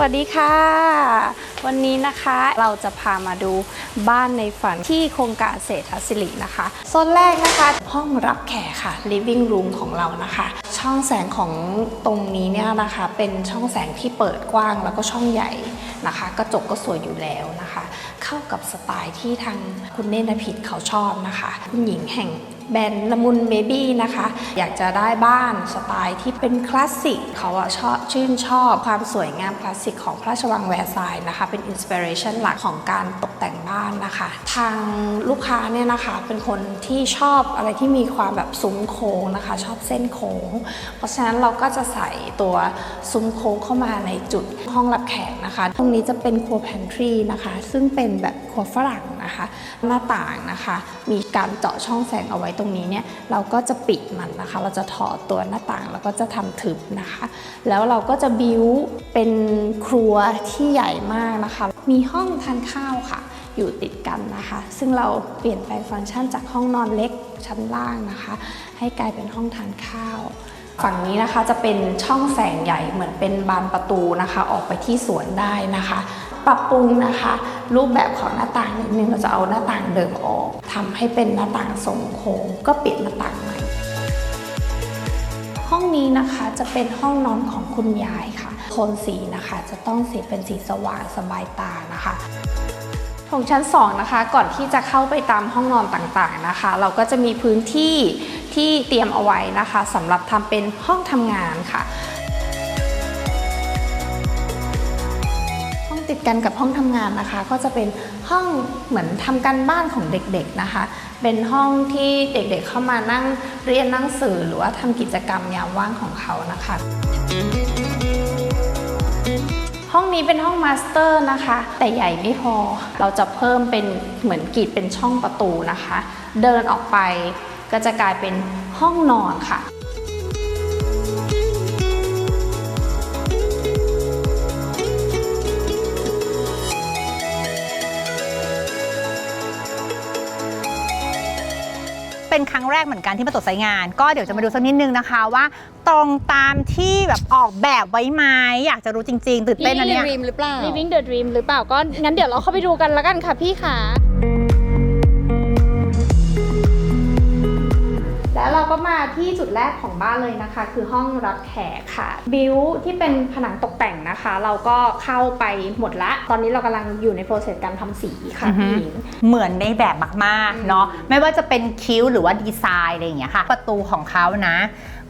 วัสดีค่ะ วันนี้นะคะเราจะพามาดูบ้านในฝันที่โครงการเศรษฐศิรินะคะโซนแรกนะคะห้องรับแขกค่ะ living room ของเรานะคะ ช่องแสงของตรงนี้เนี่ยนะคะ เป็นช่องแสงที่เปิดกว้างแล้วก็ช่องใหญ่นะคะ กระจกก็สวยอยู่แล้วนะคะ เข้ากับสไตล์ที่ทางคุณเนตรพิษเขาชอบนะคะ คุณหญิงแห่ง แบรนด์ละมุนเบบี้นะคะ อยากจะได้บ้านสไตล์ที่เป็นคลาสสิกเขาอะชอบชื่นชอบความสวยงามคลาสสิกของพระราชวังแวร์ซายน์นะคะ เป็นอินสปิเรชันหลักของการตกแต่งบ้านนะคะ ทางลูกค้าเนี่ยนะคะเป็นคนที่ชอบอะไรที่มีความแบบซุ้มโค้งนะคะ ชอบเส้นโค้ง เพราะฉะนั้นเราก็จะใส่ตัวซุ้มโค้งเข้ามาในจุดห้องรับแขกนะคะ ตรงนี้จะเป็นครัวแพนทรีนะคะ ซึ่งเป็นแบบครัวฝรั่ง นะคะ หน้าต่างนะคะ มีการเจาะช่องแสงเอาไว้ตรงนี้เนี่ยเราก็จะปิดมันนะคะ เราจะถอดตัวหน้าต่างแล้วก็จะทำทึบนะคะ แล้วเราก็จะบิวเป็นครัวที่ใหญ่มากนะคะ มีห้องทานข้าวค่ะ อยู่ติดกันนะคะ ซึ่งเราเปลี่ยนแปลงฟังก์ชันจากห้องนอนเล็กชั้นล่างนะคะ ให้กลายเป็นห้องทานข้าวฝั่งนี้นะคะจะเป็นช่องแสงใหญ่เหมือนเป็นบานประตูนะคะ ออกไปที่สวนได้นะคะ ปรับปรุงนะคะ รูปแบบของหน้าต่างนิดนึงเราจะเอาหน้าต่างเดิมออกทำให้เป็นหน้าต่างทรงโค้งก็เปลี่ยนหน้าต่างใหม่ห้องนี้นะคะจะเป็นห้องนอนของคุณยายค่ะโทนสีนะคะจะต้องสีเป็นสีสว่างสบายตานะคะของชั้น2นะคะก่อนที่จะเข้าไปตามห้องนอนต่างๆนะคะ เราก็จะมีพื้นที่ที่เตรียมเอาไว้นะคะสำหรับทำเป็นห้องทำงานค่ะ ติดกันกับห้องทำงานนะคะ ก็จะเป็นห้องเหมือนทำการบ้านของเด็กๆนะคะ เป็นห้องที่เด็กๆเข้ามานั่งเรียนหนังสือหรือว่าทำกิจกรรมยามว่างของเขานะคะ ห้องนี้เป็นห้องมาสเตอร์นะคะ แต่ใหญ่ไม่พอเราจะเพิ่มเป็นเหมือนกีดเป็นช่องประตูนะคะ เดินออกไปก็จะกลายเป็นห้องนอนค่ะ รั้งแรกเหมือนกันที่มาตรวจสายงาน ก็เดี๋ยวจะมาดูสักนิดนึงนะคะว่า ตรงตามที่แบบออกแบบไว้ไหมอยากจะรู้จริงๆตื่นเต้นนะเนี่ย Living Dream หรือเปล่า Living the Dream หรือเปล่าก็งั้นเดี๋ยวเราเข้าไปดูกันแล้วกันค่ะพี่ขา แล้วเราก็มาที่จุดแรกของบ้านเลยนะคะ คือห้องรับแขกค่ะ บิวที่เป็นผนังตกแต่งนะคะ เราก็เข้าไปหมดละ ตอนนี้เรากำลังอยู่ในโปรเซสการทำสีค่ะอือฮึพี่หญิง เหมือนในแบบมากๆเนาะไม่ว่าจะเป็นคิ้วหรือว่าดีไซน์อะไรอย่างเงี้ยค่ะ ประตูของเขานะ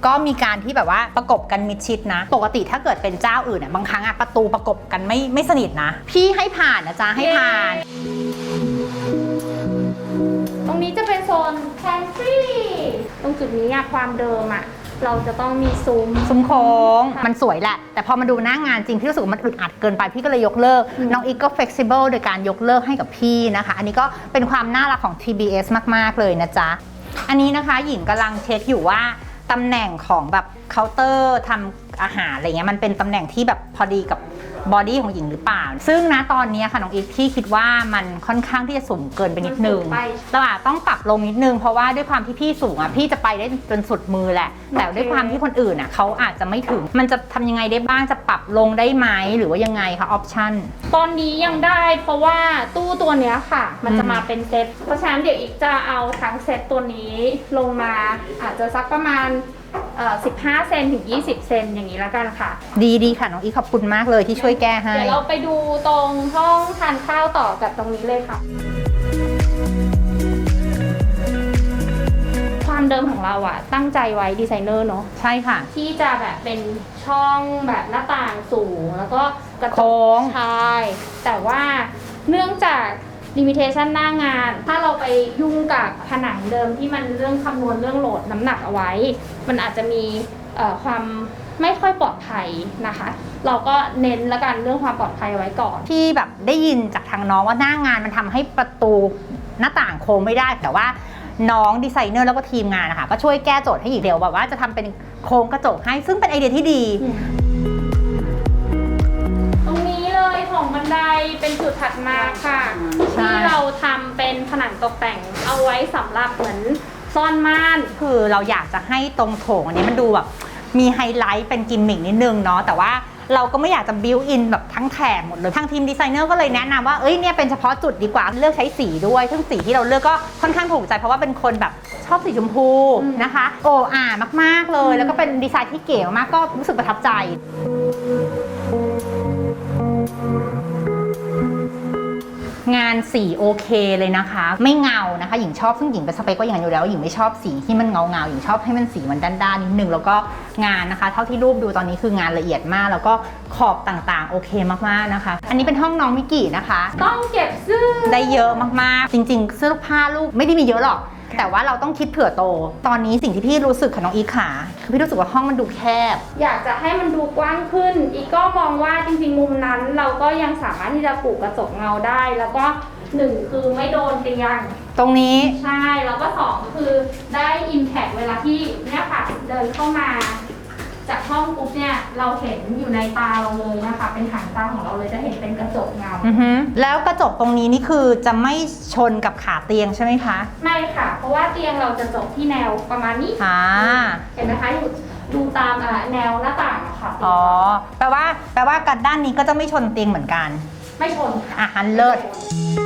ก็มีการที่แบบว่าประกบกันมิดชิดนะ ปกติถ้าเกิดเป็นเจ้าอื่นอะบางครั้งอะประตูประกบกันไม่ไม่สนิทนะ พี่ให้ผ่านนะจ๊ะให้ผ่าน ตรงนี้จะเป็นโซน pantry ตร งจุดนี้อะความเดิมอะเราจะต้องมีซุ้ม ซุ้มโค้งค่ะมันสวยแหละ แต่พอมาดูหน้างานจริงพี่รู้สึกว่ามันอึดอัดเกินไปพี่ก็เลยยกเลิก อืม น้องอีกก็ flexible โดยการยกเลิกให้กับพี่นะคะ อันนี้ก็เป็นความน่ารักของ TBS มาก ๆ เลยนะจ๊ะ อันนี้นะคะหญิงกำลังเช็คอยู่ว่าตำแหน่งของแบบเคาน์เตอร์ทำอาหารอะไรเงี้ยมันเป็นตำแหน่งที่แบบพอดีกับ บอดี้ของหญิงหรือเปล่า ซึ่งนะตอนนี้ค่ะน้องอีกพี่คิดว่ามันค่อนข้างที่จะสูงเกินไปนิดนึงมันสูงไปตลาดต้องปรับลงนิดนึง เพราะว่าด้วยความที่พี่สูงอะพี่จะไปได้จนสุดมือแหละ แต่ด้วยความที่คนอื่นอะเขาอาจจะไม่ถึง มันจะทำยังไงได้บ้างจะปรับลงได้ไหมหรือว่ายังไงคะออปชั่นตอนนี้ยังได้เพราะว่าตู้ตัวเนี้ยค่ะ มันจะอืมมาเป็นเซตเพราะฉะนั้นเดี๋ยวอีกจะเอาทั้งเซตตัวนี้ลงมาอาจจะสักประมาณ เอ่อ15 เซนถึง 20 เซนอย่างนี้แล้วกันค่ะ ดีดีค่ะน้องอีขอบคุณมากเลยที่ช่วยแก้ให้ เดี๋ยวเราไปดูตรงห้องทานข้าวต่อกับตรงนี้เลยค่ะ ความเดิมของเราอะตั้งใจไว้ดีไซเนอร์เนาะใช่ค่ะ ที่จะแบบเป็นช่องแบบหน้าต่างสูง แล้วก็กระจโค้กงใช่แต่ว่าเนื่องจาก ลิมิเ t ชันหน้างาน ถ้าเราไปยุ่งกับผนังเดิมที่มันเรื่องคำนวณเรื่องโหลดน้ำหนักเอาไว้ มันอาจจะมีเอ่อความไม่ค่อยปลอดภัยนะคะ เราก็เน้นและกันเรื่องความปลอดภัยเอาไว้ก่อน ที่แบบได้ยินจากทางน้องว่าหน้างานมันทำให้ประตูหน้าต่างโค้งไม่ได้ แต่ว่าน้องดีไซเนอร์แล้วก็ทีมงานนะคะก็ช่วยแก้โจทย์ให้อีกเดียวแบบว่าจะทำเป็นโค้งกระจกให้ซึ่งเป็นไอเดียที่ดี ไดเป็นจุดถัดมาค่ะ ใช่ ที่เราทำเป็นผนังตกแต่งเอาไว้สำหรับเหมือนซ่อนม่าน คือเราอยากจะให้ตรงโถงอันนี้มันดูแบบมีไฮไลท์เป็นกิมมิกนิดนึงเนาะแต่ว่าเราก็ไม่อยากจะบิวอินแบบทั้งแถบหมดเลยทางทีมดีไซเนอร์ก็เลยแนะนำว่าเอ้ยเนี่ยเป็นเฉพาะจุดดีกว่าเลือกใช้สีด้วยซึ่งสีที่เราเลือกก็ค่อนข้างถูกใจเพราะว่าเป็นคนแบบชอบสีชมพูอืม นะคะ โอ้อ่ามากๆเลย แล้วก็เป็นดีไซน์ที่เก๋มากๆก็รู้สึกประทับใจ งานสีโอเคเลยนะคะ ไม่เงานะคะ หญิงชอบซึ่งหญิงเป็นสเปคว่าอย่างนั้นอยู่แล้วหญิงไม่ชอบสีที่มันเงาเงาๆหญิงชอบให้มันสีมันด้านๆนิดนึงแล้วก็งานนะคะ เท่าที่รูปดูตอนนี้คืองานละเอียดมาก แล้วก็ขอบต่างๆ โอเคมากๆนะคะ อันนี้เป็นห้องน้องมิกกี้นะคะ ต้องเก็บเสื้อได้เยอะมากๆ จริงๆ เสื้อผ้าลูกไม่ได้มีเยอะหรอก แต่ว่าเราต้องคิดเผื่อโต ตอนนี้สิ่งที่พี่รู้สึกค่ะน้องอีขาคือพี่รู้สึกว่าห้องมันดูแคบ อยากจะให้มันดูกว้างขึ้น อีกก็มองว่าจริงๆ มุมนั้น เราก็ยังสามารถที่จะปลูกกระจกเงาได้ แล้วก็หนึ่งคือไม่โดนเตียง ตรงนี้ ใช่ แล้วก็สองคือได้ Impact เวลาที่เนี่ยค่ะเดินเข้ามา จากห้องปุ๊บเนี่ยเราเห็นอยู่ในตาเราเลยนะคะ เป็นหางตาของเราเลยจะเห็นเป็นกระจกเงาอือฮึแล้วกระจกตรงนี้นี่คือจะไม่ชนกับขาเตียงใช่ไหมคะไม่ค่ะ เพราะว่าเตียงเราจะจบที่แนวประมาณนี้อ่าเห็นไหมคะอยู่ดูตามอ่าแนวหน้าต่างอะค่ะอ๋อแปลว่าแปลว่ากันด้านนี้ก็จะไม่ชนเตียงเหมือนกัน ไม่ชนค่ะอะฮันเลิศว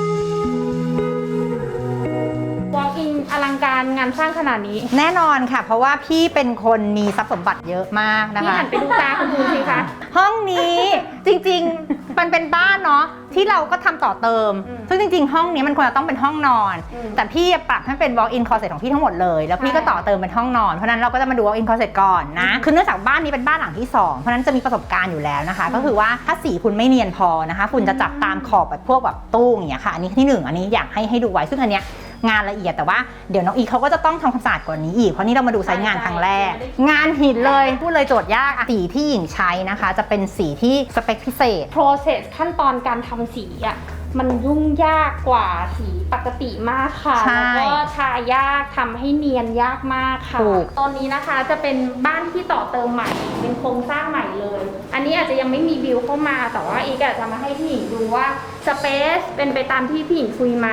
ารงานสร้างขนาดนี้แน่นอนค่ะ เพราะว่าพี่เป็นคนมีทรัพย์สมบัติเยอะมากนะพี่คะ หันไปดูตาคุณดูสิคะ ห้องนี้จริงๆ มันเป็นบ้านเนาะที่เราก็ทำต่อเติม อืมซึ่งจริงๆ ห้องนี้มันควรจะต้องเป็นห้องนอน อืมแต่พี่ปรับให้เป็น walk in closet ของพี่ทั้งหมดเลย แล้วพี่ก็ใช่ ต่อเติมเป็นห้องนอน เพราะฉะนั้นเราก็จะมาดู walk in closet ก่อนนะ คือเนื่องจากบ้านนี้เป็นบ้านหลังที่2เพราะฉะนั้นจะมีประสบการณ์อยู่แล้วนะคะ ก็คือว่าถ้าสีคุณไม่เนียนพอนะคะฝุ่นจะจับตามขอบแบบพวกแบบตู้อย่างเงี้ยค่ะ อันนี้ที่หนึ่งอันนี้อยากให้ให้ดูไว้ ซึ่งอันเนี้ย งานละเอียดแต่ว่าเดี๋ยวน้องอีเขาก็จะต้องทำความสะอาดกว่านี้อีกเพราะนี่เรามาดูไซต์งานครั้งแรก งานหินเลยพูดเลยโจทย์ยากอะสีที่หญิงใช้นะคะ จะเป็นสีที่สเปคพิเศษ process ขั้นตอนการทำสีอะมันยุ่งยากกว่าสีปกติมากค่ะ ใช่แล้วก็ทายากทำให้เนียนยากมากค่ะ ถูก ตอนนี้นะคะจะเป็นบ้านที่ต่อเติมใหม่ เป็นโครงสร้างใหม่เลย อันนี้อาจจะยังไม่มีวิวเข้ามา แต่ว่าอีกอาจจะมาให้พี่หญิงดูว่าสเปซเป็นไปตามที่พี่หญิงคุยไหม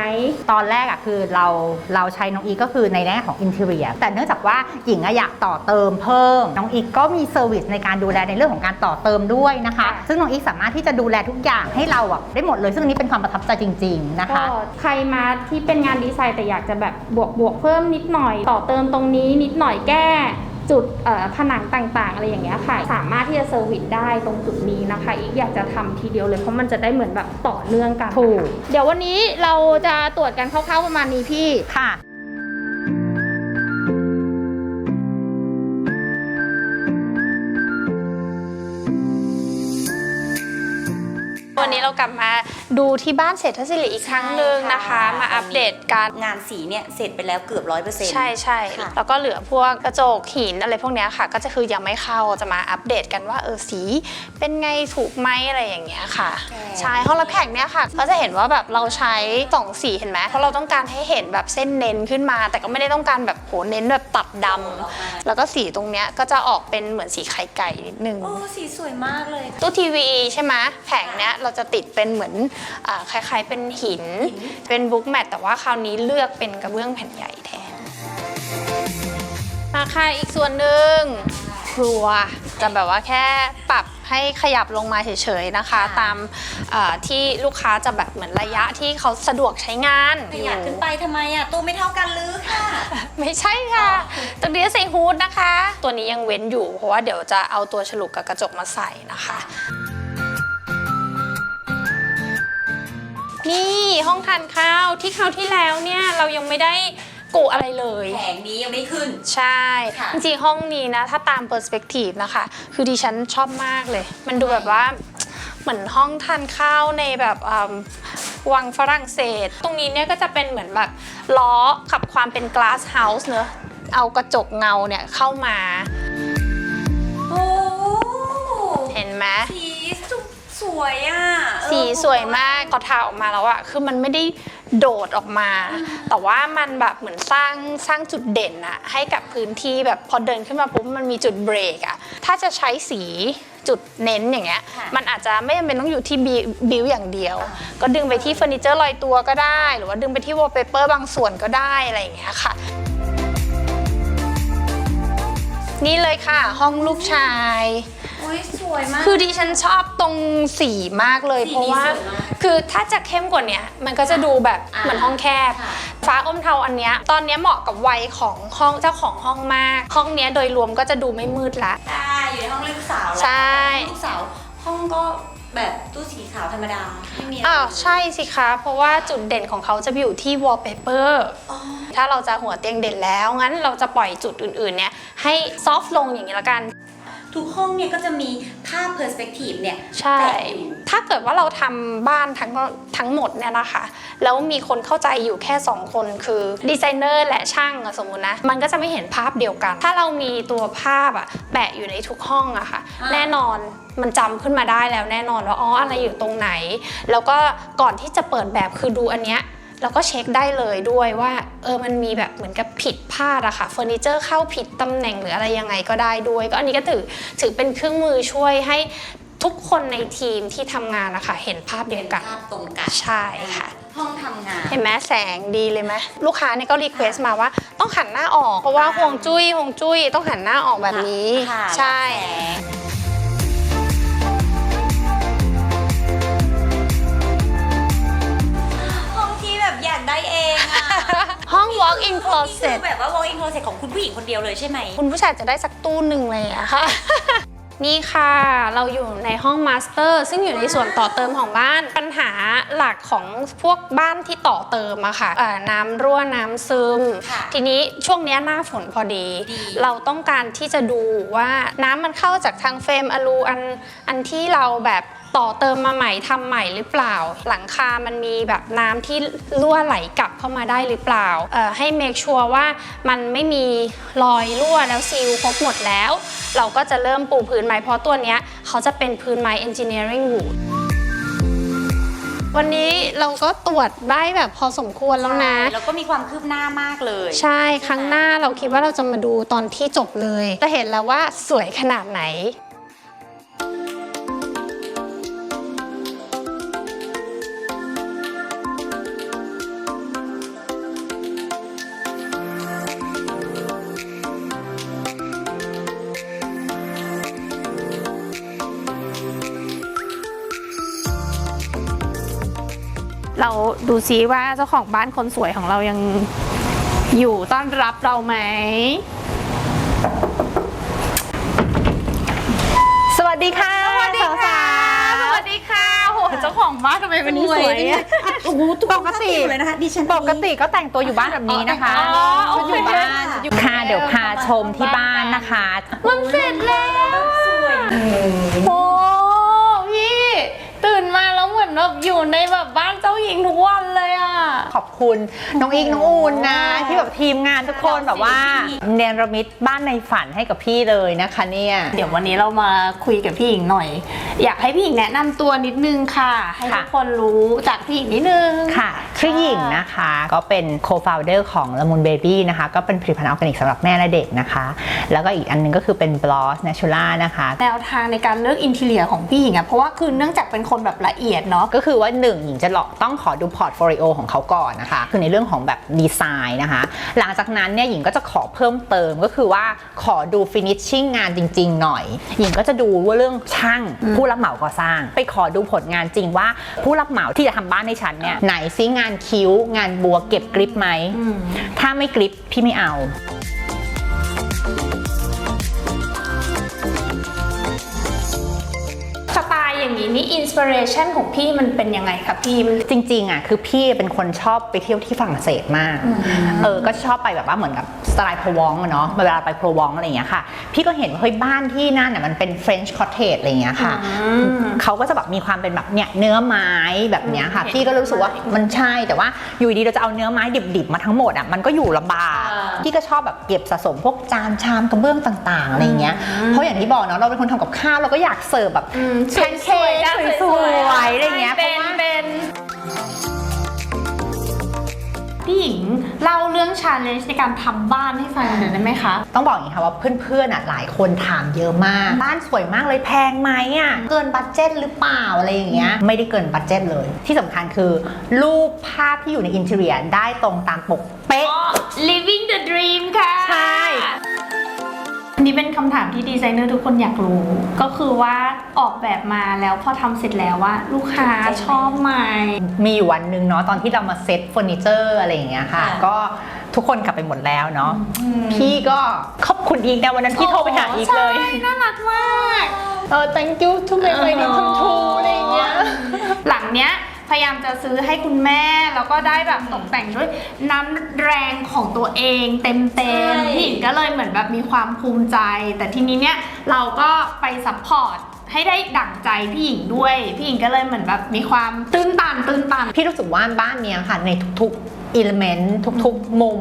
ตอนแรกอะคือเราเราใช้น้องอีก็คือในแง่ของอินเท i รียแต่เนื่องจากว่าหญิงอะอยากต่อเติมเพิ่ม น้องอีก็มีเซอร์วิสในการดูแลในเรื่องของการต่อเติมด้วยนะคะค่ะซึ่งน้องอีสามารถที่จะดูแลทุกอย่างให้เราอะได้หมดเลยซึ่งอันนี้เป็นความประทับใจจริง ๆ นะคะ ก็ใครมาที่เป็นงานดีไซน์แต่อยากจะแบบบวกบวกเพิ่มนิดหน่อย ต่อเติมตรงนี้นิดหน่อยแก้ จุดเอ่อผนังต่างๆ อะไรอย่างเงี้ยค่ะ สามารถที่จะเซอร์วิสได้ตรงจุดนี้นะคะ อีกอยากจะทำทีเดียวเลยเพราะมันจะได้เหมือนแบบต่อเนื่องกัน ถูก เดี๋ยววันนี้เราจะตรวจกันคร่าวๆประมาณนี้พี่ ค่ะ วันนี้เรากลับมาดูที่บ้านเศรษฐศิริอีกครั้งหนึ่งนะคะใช่ค่ะมาอัปเดตการงานสีเนี่ยเสร็จไปแล้วเกือบร้อยเปอร์เซ็นต์ใช่ใช่ค่ะ แล้วก็เหลือพวกกระจกหินอะไรพวกเนี้ยค่ะ ก็จะคือยังไม่เข้าจะมาอัปเดตกันว่าเออสีเป็นไงถูกไหมอะไรอย่างเงี้ยค่ะ ใช่ห้องรับแขกเนี่ยค่ะ ก็จะเห็นว่าแบบเราใช้สองสีเห็นไหมเพราะเราต้องการให้เห็นแบบเส้นเน้นขึ้นมา แต่ก็ไม่ได้ต้องการแบบโหเน้นแบบตัดดำแล้วก็สีตรงเนี้ยก็จะออกเป็นเหมือนสีไข่ไก่นิดนึงโอ้สีสวยมากเลยตู้ทีวีใช่ไหมแผงเนี้ยเราจะติดเป็นเหมือนอาคล้ายๆ เป็นหิน เป็นบุ๊กแมทแต่ว่าคราวนี้เลือกเป็นกระเบื้องแผ่นใหญ่แทนมาค่ะอีกส่วนหนึ่งครัวจะแบบว่าแค่ปรับให้ขยับลงมาเฉยๆนะคะ ตามอ่าที่ลูกค้าจะแบบเหมือนระยะที่เขาสะดวกใช้งานขยับขึ้นไปทำไมอะตู้ไม่เท่ากันหรือค่ะ ไม่ใช่ค่ะ ตรงนี้ใส่ฮูดนะคะ ตัวนี้ยังเว้นอยู่เพราะว่าเดี๋ยวจะเอาตัวฉลุกกับกระจกมาใส่นะคะ นี่ห้องทานข้าวที่คราวที่แล้วเนี่ยเรายังไม่ได้กุอะไรเลย แผงนี้ยังไม่ขึ้น ใช่ ค่ะ จริงๆห้องนี้นะ ถ้าตามเปอร์สเปกทีฟนะคะ คือดิฉันชอบมากเลย มันดูแบบว่า เหมือนห้องทานข้าวในแบบอืมวังฝรั่งเศส ตรงนี้เนี่ยก็จะเป็นเหมือนแบบล้อขับความเป็น glass house เนอะเอากระจกเงาเนี่ยเข้ามา โอ้เห็นไหม สี สวยอะสีสวยมากพอทาออกมาแล้วอะคือมันไม่ได้โดดออกมา แต่ว่ามันแบบเหมือนสร้างสร้างจุดเด่นอะให้กับพื้นที่แบบพอเดินขึ้นมาปุ๊บมันมีจุดเบรกอะถ้าจะใช้สีจุดเน้นอย่างเงี้ย มันอาจจะไม่จำเป็นต้องอยู่ที่บิบิวอย่างเดียว ก็ดึงไปที่เฟอร์นิเจอร์ลอยตัวก็ได้ หรือว่าดึงไปที่วอลเปเปอร์บางส่วนก็ได้อะไรอย่างเงี้ยค่ะนี่เลยค่ะ ห้องลูกชาย อุ้ยสวยมาก คือดิฉันชอบตรงสีมากเลย สีเพราะว่า สวยมากคือถ้าจะเข้มกว่าเนี้ยมันก็จะดูแบบอ่าเหมือนห้องแคบ ค่ะ ฟ้าอมเทาอันเนี้ยตอนเนี้ยเหมาะกับวัยของห้องเจ้าของห้องมาก ห้องเนี้ยโดยรวมก็จะดูไม่มืดละ ใช่อยู่ในห้องลูกสาวแล้วใช่ ลูกสาวห้องก็แบบตู้สีขาวธรรมดาไม่มีอะไรอ้าวใช่สิคะ เพราะว่าจุดเด่นของเขาจะอยู่ที่ wallpaper อ๋อถ้าเราจะหัวเตียงเด่นแล้วงั้นเราจะปล่อยจุดอื่นๆเนี่ยให้ซอฟลงอย่างนี้ละกัน ทุกห้องเนี่ยก็จะมีภาพเพอร์สเปกทีฟเนี่ยใช่ แปะอยู่ถ้าเกิดว่าเราทำบ้านทั้งทั้งหมดเนี่ยนะคะ แล้วมีคนเข้าใจอยู่แค่ 2 คนคือดีไซเนอร์และช่างอะสมมุตินะ มันก็จะไม่เห็นภาพเดียวกัน ถ้าเรามีตัวภาพอะแปะอยู่ในทุกห้องอะค่ะอ่าแน่นอนมันจำขึ้นมาได้แล้วแน่นอนว่าอ๋ออะไรอยู่ตรงไหน แล้วก็ก่อนที่จะเปิดแบบคือดูอันเนี้ย แล้วก็เช็คได้เลยด้วยว่าเออมันมีแบบเหมือนกับผิดพลาดอะค่ะเฟอร์นิเจอร์เข้าผิดตำแหน่งหรืออะไรยังไงก็ได้ด้วย ก็อันนี้ก็ถือถือเป็นเครื่องมือช่วยให้ทุกคนในทีมที่ทำงานนะคะเห็นภาพเดียวกันภาพตรงกันใช่ค่ะ ห้องทำงาน เห็นไหมแสงดีเลยไหมลูกค้าเนี่ยก็รีเควสต์มาว่าต้องหันหน้าออก เพราะว่าห่วงจุ้ยห่วงจุ้ยต้องหันหน้าออกแบบนี้ ค่ะใช่ รับแสง walk in นี่คื closet อแบบว่า walk in closet ของคุณผู้หญิงคนเดียวเลยใช่ไหม คุณผู้ชายจะได้สักตู้หนึ่งเลยอะค่ะ นี่ค่ะเราอยู่ในห้องมาสเตอร์ ซึ่งอยู่ในส่วนต่อเติมของบ้านปัญหาหลักของพวกบ้านที่ต่อเติมอะค่ะเอ่อน้ำรั่วน้ำซึม ค่ะทีนี้ช่วงเนี้ยหน้าฝนพอดี ดี เราต้องการที่จะดูว่าน้ำมันเข้าจากทางเฟรมอลูอันอันที่เราแบบ ต่อเติมมาใหม่ทำใหม่หรือเปล่า หลังคามันมีแบบน้ำที่รั่วไหลกลับเข้ามาได้หรือเปล่าเอ่อให้เมคชัวร์ว่ามันไม่มีรอยรั่วแล้วซีลครบหมดแล้ว เราก็จะเริ่มปูพื้นไม้เพราะตัวเนี้ยเขาจะเป็นพื้นไม้ engineering wood วันนี้เราก็ตรวจได้แบบพอสมควรแล้วนะ แล้วก็มีความคืบหน้ามากเลย ใช่ครั้งหน้าเราคิดว่าเราจะมาดูตอนที่จบเลย จะเห็นแล้วว่าสวยขนาดไหน เราดูซิว่าเจ้าของบ้านคนสวยของเรายังอยู่ต้อนรับเราไหม สวัสดีค่ะสวัสดีค่ะสาวๆสวัสดีค่ะโหเจ้าของบ้านทำไมวันนี้สวยอะโอ้โหทุกปคนกติทัเลยนะคะดิฉันปกติก็แต่งตัวอยู่บ้านแบบนี้นะคะอ๋อโอชุดเคอยู่บ้านชุดอยู่ค่ะเดี๋ยวพาชมที่บ้านนะคะ มันเสร็จแล้วสวยโอ้ แล้วเหมือนแบบอยู่ในแบบบ้านเจ้าหญิงทุกวันเลยอะ ขอบคุณน้องอิงน้องอูนนะ ที่แบบทีมงานทุกคนแบบว่าเนรมิตบ้านในฝันให้กับพี่เลยนะคะเนี่ย เดี๋ยววันนี้เรามาคุยกับพี่หญิงหน่อย อยากให้พี่หญิงแนะนำตัวนิดนึงค่ะ ให้ทุค่ะกคนรู้จากพี่หญิงนิดนึงค่ะ ชื่อหญิงนะคะก็เป็น co-founder ของละมุนเบบี้นะคะ ก็เป็นผลิตภัณฑ์ออร์แกนิกสำหรับแม่และเด็กนะคะ แล้วก็อีกอันหนึงก็คือเป็น Bloss Natura นะคะแนวทางในการเลือกอินเทเลียของพี่หญิงอะเพราะว่าคือเนื่องจากเป็นคนแบบละเอียดเนาะก็คือว่าหนึ่งหญิงจะหลอกต้องขอดูพอร์ตโฟลิโอของเขาก่อนนะคะ คือในเรื่องของแบบดีไซน์นะคะ หลังจากนั้นเนี่ยหญิงก็จะขอเพิ่มเติมก็คือว่าขอดูฟินิชชิ่งงานจริง ๆ หน่อย หญิงก็จะดูว่าเรื่องช่างผู้รับเหมาก่อสร้าง ไปขอดูผลงานจริงว่าผู้รับเหมาที่จะทำบ้านให้ฉันเนี่ยไหนซิงานคิ้ว งานบัวเก็บกริปไหม ถ้าไม่กริปพี่ไม่เอา นี้นี่อินสปิเรชันของพี่มันเป็นยังไงคะพี่มันจริงๆอะคือพี่เป็นคนชอบไปเที่ยวที่ฝรั่งเศสมาก เออ ก็ชอบไปแบบว่าเหมือนกับสไตล์โพรวองอะเนาะ เวลาไปโพรวองอะไรอย่างเงี้ยค่ะ พี่ก็เห็นว่าเฮ้ยบ้านที่นั่นน่ะมันเป็น French cottage อะไรอย่างเงี้ยค่ะ เขาก็จะแบบมีความเป็นแบบเนี่ยเนื้อไม้แบบเนี้ยค่ะเห็นพี่ก็รู้สึกว่ามันใช่ แต่ว่าอยู่ดีเราจะเอาเนื้อไม้ดิบๆมาทั้งหมดอะ มันก็อยู่ลำบากอ่า พี่ก็ชอบแบบเก็บสะสมพวกจานชามกระเบื้องต่างๆอะไรอย่างเงี้ยเพราะอย่างที่บอกเนาะเราเป็นคนทำกับข้าวเราก็อยากเสิร์ฟแบบแพนเค้กสวยๆอะไรอย่างเงี้ยเพเป็ราะนว่าเป็นพี่หญิงเล่าเรื่องชาเลนจ์ในการทำบ้านให้ฟังหน่อยได้ไหมคะ ต้องบอกอย่างนี้ค่ะว่าเพื่อนๆอะหลายคนถามเยอะมาก บ้านสวยมากเลยแพงไหมอะเกินบัตเจ็ตหรือเปล่าอะไรอย่างเงี้ยไม่ได้เกินบัตเจ็ตเลย ที่สำคัญคือ รูปภาพที่อยู่ในอินเทอร์เนียได้ตรงตามปกเป๊ะ living the dream ค่ะ ใช่นี้เป็นคำถามที่ดีไซเนอร์ทุกคนอยากรู้ ก็คือว่าออกแบบมาแล้วพอทำเสร็จแล้วว่า ลูกค้าชอบไหม มีอยู่วันหนึ่งเนาะตอนที่เรามาเซ็ตเฟอร์นิเจอร์อะไรอย่างเงี้ยค่ะ ค่ะ ก็ทุกคนกลับไปหมดแล้วเนาะพี่ก็ขอบคุณอีกแต่วันนั้นพี่โทรไปหาอีกเลย ใช่น่ารักมาก เออ thank you to make my dream come true อะไรอย่างเงี้ย หลังเนี้ย พยายามจะซื้อให้คุณแม่ แล้วก็ได้แบบตกแต่งด้วยน้ำแรงของตัวเองเต็มเต็มใช่พี่หญิงก็เลยเหมือนแบบมีความภูมิใจ แต่ทีนี้เนี่ยเราก็ไปซัพพอร์ตให้ได้ดั่งใจพี่หญิงด้วย พี่หญิงก็เลยเหมือนแบบมีความตื้นตันตื้นตัน พี่รู้สึกว่าบ้านเนี้ยค่ะในทุกๆอิเลเมนต์ทุกๆ มุม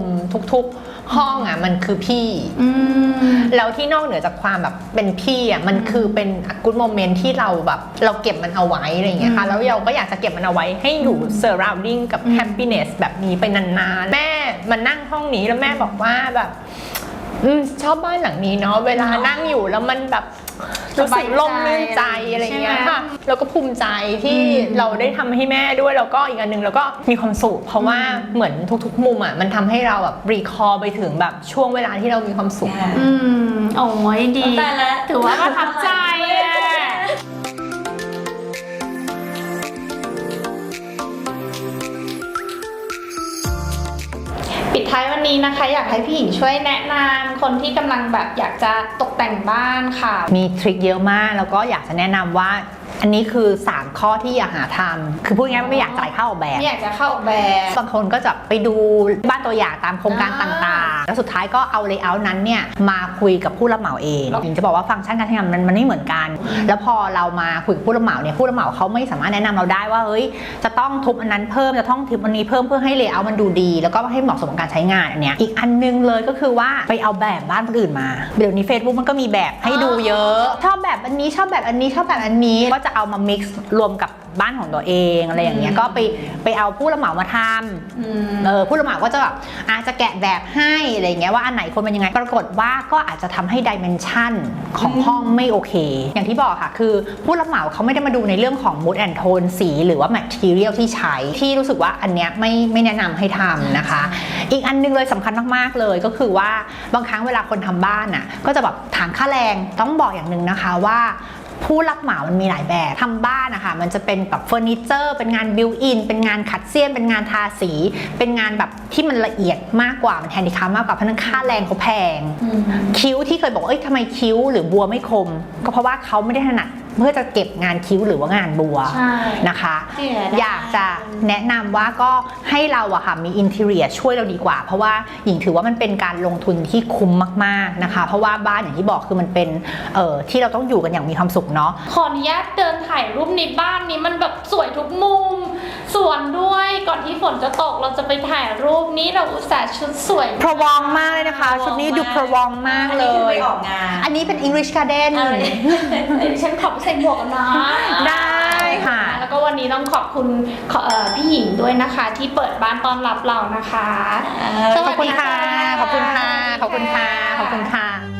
ทุกๆ ห้องอะมันคือพี่อืมแล้วที่นอกเหนือจากความแบบเป็นพี่อะมันคือเป็นกู d โมเมนต์ที่เราแบบเราเก็บมันเอาไว้อะไรอย่างเงี้ยค่ะอืมแล้วเราก็อยากจะเก็บมันเอาไว้ให้อยู่ surrounding กับอืม happiness แบบนี้ไปนานๆ แม่มานั่งห้องนี้แล้วแม่บอกว่าแบบอืมชอบบ้านหลังนี้เนาะเวลานั่งอยู่แล้วมันแบบ รู้สึกโล่งนื่นใจอะไรอย่างเงี้ยค่ะแล้วก็ภูมิใจที่อืมเราได้ทำให้แม่ด้วยแล้วก็อีกอันหนึงเราก็มีความสุขเพราะว่าเหมือนทุกๆ มุมอะมันทำให้เราแบบรีคอร์ไปถึงแบบช่วงเวลาที่เรามีความสุขอืมโอ้ยดีตายแล้วถือว่าประทับใจ ปิดท้ายวันนี้นะคะ อยากให้พี่หญิงช่วยแนะนำคนที่กำลังแบบอยากจะตกแต่งบ้านค่ะ มีทริคเยอะมากแล้วก็อยากจะแนะนำว่า อันนี้คือ 3 ข้อที่อย่าหาทำคือพูดง่ายๆว่าไม่อยากจ่ายค่าออกแบบ ไม่อยากจะเข้าออกแบบ บางคนก็จะไปดูบ้านตัวอย่างตามโครงการอ่าต่างๆ แล้วสุดท้ายก็เอาเลเยอร์นั้นเนี่ยมาคุยกับผู้รับเหมาเองหญิงจะบอกว่าฟังก์ชันการใช้งานมันมันไม่เหมือนกัน แล้วพอเรามาคุยกับผู้รับเหมาเนี่ยผู้รับเหมาเขาไม่สามารถแนะนำเราได้ว่าเฮ้ยจะต้องทุบอันนั้นเพิ่มจะต้องทุบอันนี้เพิ่มเพื่อให้เลเยอร์มันดูดี แล้วก็ให้เหมาะสมกับการใช้งานอันเนี้ยอีกอันนึงเลยก็คือว่าไปเอาแบบบ้านคนอื่นมาเดี๋ยวนี้ Facebook มันก็มีแบบให้ดูเยอะ ชอบแบบอันนี้ชอบแบบอันนี้ชอบแบบอันนี้ก็จะเอามา mix รวมกับ บ้านของตัวเองอะไรอย่างเงี้ยก็ไปไปเอาผู้รับเหมามาทำอืมเออผู้รับเหมาก็จะแบบอาจจะแกะแบบให้อะไรอย่างเงี้ยว่าอันไหนคนเป็นยังไงปรากฏว่าก็อาจจะทำให้ดิเมนชันของห้องไม่โอเค อย่างที่บอกค่ะ คือผู้รับเหมาเขาไม่ได้มาดูในเรื่องของ mood and tone สี หรือว่า material ที่ใช้ที่รู้สึกว่าอันเนี้ยไม่ไม่แนะนำให้ทำนะคะ อีกอันนึงเลยสำคัญมากๆเลยก็คือว่าบางครั้งเวลาคนทำบ้านอะก็จะแบบถามค่าแรงต้องบอกอย่างหนึ่งนะคะว่า ผู้รับเหมามันมีหลายแบบทำบ้านนะคะมันจะเป็นแบบเฟอร์นิเจอร์ เป็นงานบิวอิน เป็นงานขัดเสี้ยน เป็นงานทาสี เป็นงานแบบที่มันละเอียดมากกว่า มันแฮนดิคามากกว่าเพราะฉะนั้นค่าแรงเขาแพง คิ้วที่เคยบอกว่าเอ้ยทำไมคิ้ว หรือบัวไม่คม ก็เพราะว่าเขาไม่ได้ถนัด เพื่อจะเก็บงานคิ้วหรือว่างานบัวใช่นะคะเสียดายอยากจะแนะนำว่าก็ให้เราอะค่ะมีอินเทเรียช่วยเราดีกว่า เพราะว่าหญิงถือว่ามันเป็นการลงทุนที่คุ้มมากๆนะคะ เพราะว่าบ้านอย่างที่บอกคือมันเป็นเอ่อที่เราต้องอยู่กันอย่างมีความสุขเนาะขออนุญาตเดินถ่ายรูปในบ้านนี้มันแบบสวยทุกมุมสวนด้วยก่อนที่ฝนจะตกเราจะไปถ่ายรูปนี้เราอุตส่าห์ชุดสวยพรวองมากเลยนะคะ ชุดนี้ดูพรวองมากเลอันนี้คือยไปออกงานอันนี้เป็น English Garden อะไรเดี๋ยวฉันขอไปใส่หมวกกันนะได้ค่ะ แล้วก็วันนี้ต้องขอบคุณขอเอ่อพี่หญิงด้วยนะคะ ที่เปิดบ้านต้อนรับเรานะคะ ขอบคุณค่ะ ขอบคุณค่ะ ขอบคุณค่ะ ขอบคุณค่ะ